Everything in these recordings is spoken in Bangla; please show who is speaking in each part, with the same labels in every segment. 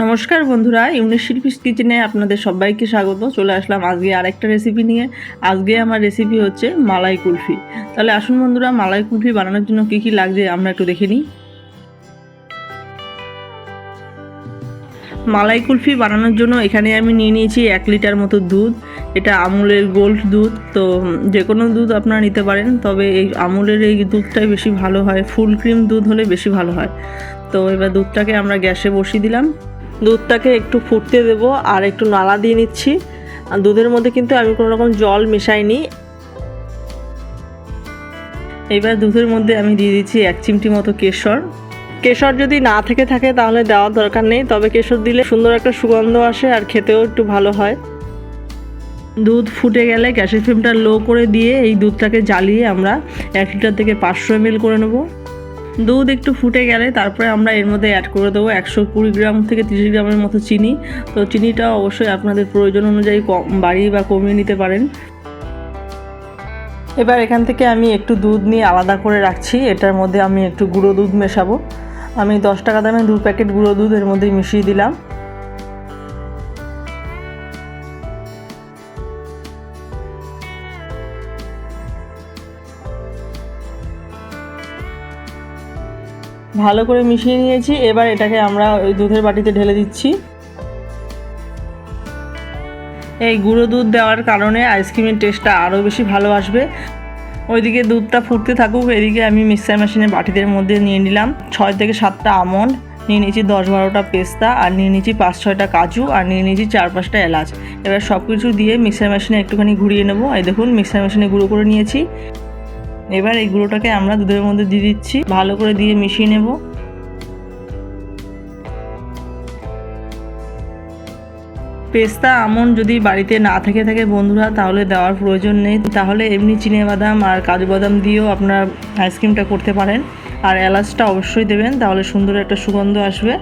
Speaker 1: নমস্কার বন্ধুরা ইউনিক শিল্পীস কিচেনে আপনাদের সবাইকে স্বাগত। চলে আসলাম আজকে আরেকটা রেসিপি নিয়ে। আজকে আমার রেসিপি হচ্ছে মালাই কুলফি। তাহলে আসুন বন্ধুরা, মালাই কুলফি বানানোর জন্য কী কী লাগছে আমরা একটু দেখে নিই। মালাই কুলফি বানানোর জন্য এখানে আমি নিয়ে নিয়েছি এক লিটার মতো দুধ। এটা আমুলের গোল্ড দুধ, তো যে কোনো দুধ আপনারা নিতে পারেন, তবে এই আমুলের এই দুধটাই বেশি ভালো হয়। ফুল ক্রিম দুধ হলে বেশি ভালো হয়। তো এবার দুধটাকে আমরা গ্যাসে বসিয়ে দিলাম। দুধটাকে একটু ফুটতে দেবো আর একটু নালা দিয়ে নিচ্ছি। দুধের মধ্যে কিন্তু আমি কোনো রকম জল মেশাইনি। এবার দুধের মধ্যে আমি দিয়ে দিচ্ছি এক চিমটি মতো কেশর। কেশর যদি না থেকে থাকে তাহলে দেওয়ার দরকার নেই, তবে কেশর দিলে সুন্দর একটা সুগন্ধ আসে আর খেতেও একটু ভালো হয়। দুধ ফুটে গেলে গ্যাসের ফ্লেমটা লো করে দিয়ে এই দুধটাকে জ্বালিয়ে আমরা এক লিটার থেকে পাঁচশো এমএল করে নেব। দুধ একটু ফুটে গেলে তারপরে আমরা এর মধ্যে অ্যাড করে দেবো একশো কুড়ি গ্রাম থেকে তিরিশ গ্রামের মতো চিনি। তো চিনিটা অবশ্যই আপনাদের প্রয়োজন অনুযায়ী কম, বাড়িয়ে বা কমিয়ে নিতে পারেন। এবার এখান থেকে আমি একটু দুধ নিয়ে আলাদা করে রাখছি। এটার মধ্যে আমি একটু গুঁড়ো দুধ মেশাবো। আমি দশ টাকা দামে দু প্যাকেট গুঁড়ো দুধ এর মধ্যে মিশিয়ে দিলাম। ভালো করে মিশিয়ে নিয়েছি। এবার এটাকে আমরা ওই দুধের বাটিতে ঢেলে দিচ্ছি। এই গুঁড়ো দুধ দেওয়ার কারণে আইসক্রিমের টেস্টটা আরও বেশি ভালো আসবে। ওইদিকে দুধটা ফুটতে থাকুক, এদিকে আমি মিক্সার মেশিনে বাটিদের মধ্যে নিয়ে নিলাম ছয় থেকে সাতটা আমন্ড, নিয়ে নিয়েছি দশ বারোটা পেস্তা, আর নিয়ে নিয়েছি পাঁচ ছয়টা কাজু, আর নিয়ে নিয়েছি চার পাঁচটা এলাচ। এবার সব কিছু দিয়ে মিক্সার মেশিনে একটুখানি ঘুরিয়ে নেব। এই দেখুন, মিক্সার মেশিনে গুঁড়ো করে নিয়েছি। এবার এই গুঁড়োটাকে আমরা দুধের মধ্যে দিয়ে দিচ্ছি। ভালো করে দিয়ে মিশিয়ে নেব। পেস্তা আমন যদি বাড়িতে না থেকে থাকে বন্ধুরা, তাহলে দেওয়ার প্রয়োজন নেই। তাহলে এমনি চিনে বাদাম আর কাজু বাদাম দিয়েও আপনার আইসক্রিমটা করতে পারেন। আর এলাচটা অবশ্যই দেবেন, তাহলে সুন্দর একটা সুগন্ধ আসবে।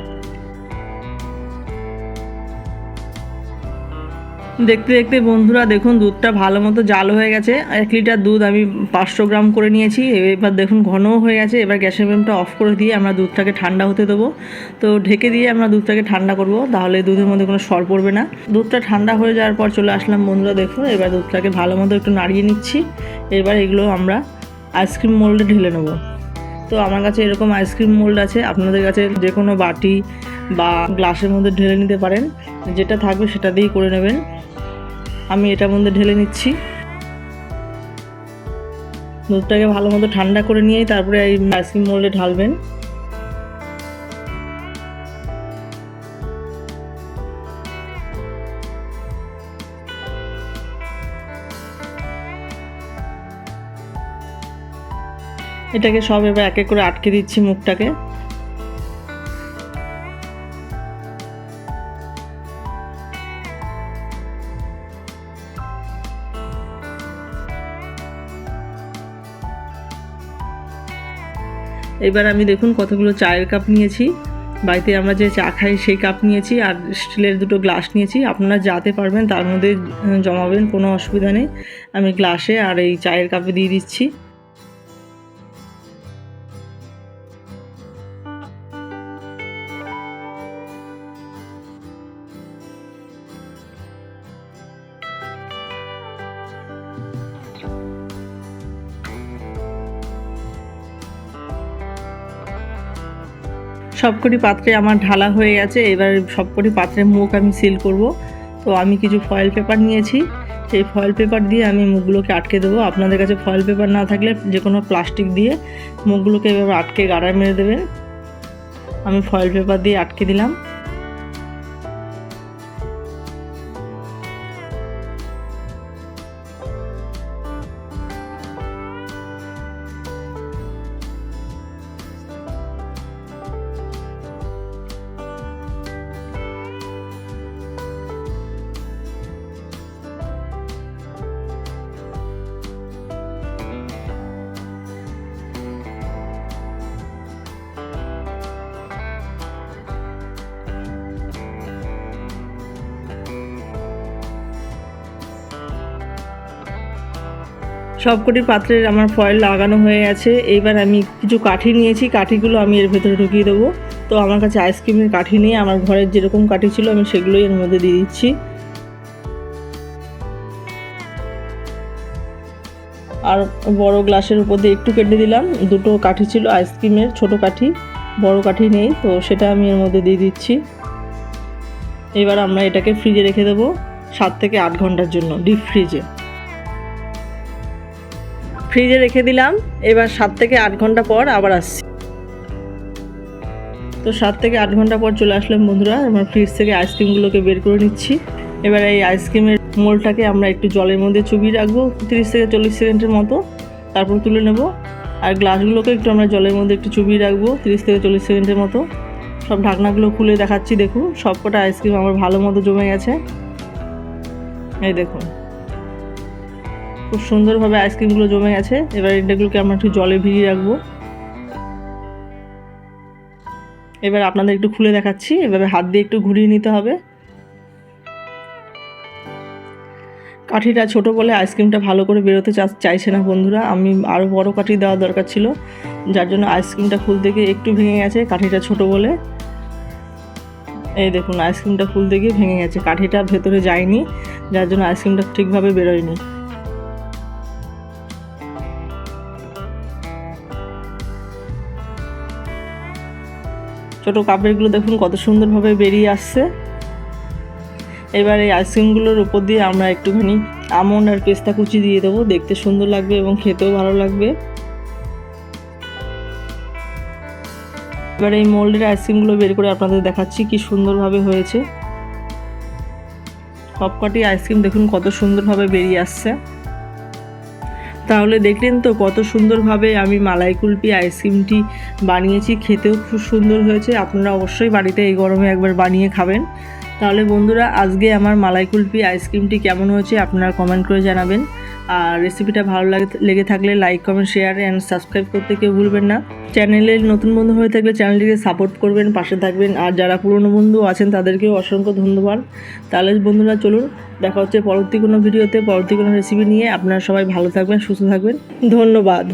Speaker 1: দেখতে দেখতে বন্ধুরা, দেখুন, দুধটা ভালো মতো জাল হয়ে গেছে। এক লিটার দুধ আমি পাঁচশো গ্রাম করে নিয়েছি। এবার দেখুন, ঘনও হয়ে গেছে। এবার গ্যাসের ফ্লেমটা অফ করে দিয়ে আমরা দুধটাকে ঠান্ডা হতে দেবো। তো ঢেকে দিয়ে আমরা দুধটাকে ঠান্ডা করব, তাহলে দুধের মধ্যে কোনো সর পড়বে না। দুধটা ঠান্ডা হয়ে যাওয়ার পর চলে আসলাম বন্ধুরা, দেখুন, এবার দুধটাকে ভালো মতো একটু নাড়িয়ে নিচ্ছি। এবার এগুলো আমরা আইসক্রিম মোল্ডে ঢেলে নেব। তো আমার কাছে এরকম আইসক্রিম মোল্ড আছে, আপনাদের কাছে যে কোনো বাটি বা গ্লাসের মধ্যে ঢেলে নিতে পারেন। যেটা থাকবে সেটা দিয়েই করে নেবেন। আমি এটার মধ্যে ঢেলে নিচ্ছি। দুধটাকে ভালো মতো ঠান্ডা করে নিয়েই তারপরে এই আইসক্রিম মোল্ডে ঢালবেন। এটাকে সব এবার এক এক করে আটকে দিচ্ছি মুখটাকে। এবার আমি দেখুন কতগুলো চায়ের কাপ নিয়েছি। বাড়িতে আমরা যে চা খাই সেই কাপ নিয়েছি আর স্টিলের দুটো গ্লাস নিয়েছি। আপনারা যাতে পারবেন তার মধ্যে জমাবেন কোনো অসুবিধা নেই। আমি গ্লাসে আর এই চায়ের কাপে দিয়ে দিচ্ছি। সবকটি পাত্রে আমার ঢালা হয়ে গেছে, এবার সবকটি পাত্রে মুখ আমি সিল করব। তো আমি কিছু ফয়েল পেপার নিয়েছি, সেই ফয়েল পেপার দিয়ে আমি মুখগুলোকে আটকে দেবো। আপনাদের কাছে ফয়েল পেপার না থাকলে যে কোনো প্লাস্টিক দিয়ে মুখগুলোকে এবার আটকে গাড়া মেরে দেবেন। আমি ফয়েল পেপার দিয়ে আটকে দিলাম। সবকটি পাত্রের আমার ফয়েল লাগানো হয়ে গেছে। এইবার আমি কিছু কাঠি নিয়েছি, কাঠিগুলো আমি এর ভেতরে ঢুকিয়ে দেবো। তো আমার কাছে আইসক্রিমের কাঠি নেই, আমার ঘরের যেরকম কাঠি ছিল আমি সেগুলোই এর মধ্যে দিয়ে দিচ্ছি। আর বড় গ্লাসের উপর দিয়ে একটু কেটে দিলাম। দুটো কাঠি ছিল আইসক্রিমের, ছোট কাঠি, বড় কাঠি নেই, তো সেটা আমি এর মধ্যে দিয়ে দিচ্ছি। এবার আমরা এটাকে ফ্রিজে রেখে দেবো, সাত থেকে আট ঘণ্টার জন্য ডিপ ফ্রিজে ফ্রিজে রেখে দিলাম। এবার সাত থেকে আট ঘণ্টা পর আবার আসছি। তো সাত থেকে আট ঘণ্টা পর চলে আসলাম বন্ধুরা আমার ফ্রিজ থেকে আইসক্রিমগুলোকে বের করে নিচ্ছি। এবার এই আইসক্রিমের মোলটাকে আমরা একটু জলের মধ্যে চুবিয়ে রাখব, তিরিশ থেকে চল্লিশ সেকেন্ডের মতো। তারপর তুলে নেব। আর গ্লাসগুলোকে একটু আমরা জলের মধ্যে একটু চুবিয়ে রাখব, তিরিশ থেকে চল্লিশ সেকেন্ডের মতো। সব ঢাকনাগুলো খুলে দেখাচ্ছি, দেখুন। সবকটা আইসক্রিম আমার ভালো মতো জমে গেছে। এই দেখুন। খুব সুন্দরভাবে আইসক্রিমগুলো জমে গেছে। এবার এটাগুলোকে আমরা একটু জলে ভিজিয়ে রাখব। এবার আপনাদের একটু খুলে দেখাচ্ছি। এভাবে হাত দিয়ে একটু ঘুরিয়ে নিতে হবে। কাঠিটা ছোট বলে আইসক্রিমটা ভালো করে বেরোতে চাইছে না বন্ধুরা। আমি আরও বড় কাঠি দেওয়া দরকার ছিল। যার জন্য আইসক্রিমটা খুলতে গিয়ে একটু ভেঙে গেছে কাঠিটা ছোট বলে। এই দেখুন, আইসক্রিমটা খুলতে গিয়ে ভেঙে গেছে। কাঠিটা ভেতরে যায়নি, যার জন্য আইসক্রিমটা ঠিকভাবে বেরোয়নি। ছোট কাপড়গুলো দেখুন কত সুন্দরভাবে বেরিয়ে আসছে। এবার এই আইসক্রিমগুলোর উপর দিয়ে আমরা একটুখানি আমন্ড আর পেস্তা কুচি দিয়ে দেবো। দেখতে সুন্দর লাগবে এবং খেতেও ভালো লাগবে। এবার এই মোল্ডের আইসক্রিমগুলো বের করে আপনাদের দেখাচ্ছি কি সুন্দরভাবে হয়েছে। সবকটি আইসক্রিম দেখুন কত সুন্দরভাবে বেরিয়ে আসছে। তাহলে দেখলেন তো কত সুন্দরভাবে আমি মালাই কুলপি আইসক্রিমটি বানিয়েছি, খেতেও খুব সুন্দর হয়েছে। আপনারা অবশ্যই বাড়িতে এই গরমে একবার বানিয়ে খাবেন। তাহলে বন্ধুরা, আজকে আমার মালাই কুলপি আইসক্রিমটি কেমন হয়েছে আপনারা কমেন্ট করে জানাবেন। আর রেসিপিটা ভালো লাগে, লেগে থাকলে like comment share and subscribe করতে কেউ ভুলবেন না। চ্যানেলের নতুন বন্ধু হয়ে থাকলে চ্যানেলটিকে সাপোর্ট করবেন, পাশে থাকবেন। আর যারা পুরনো বন্ধু আছেন, তাদেরকেও অসংখ্য ধন্যবাদ। তাহলে বন্ধুরা, চলুন দেখা হচ্ছে পরবর্তী কোনো ভিডিওতে পরবর্তী কোনো রেসিপি নিয়ে আপনারা সবাই ভালো থাকবেন, সুস্থ থাকবেন। ধন্যবাদ।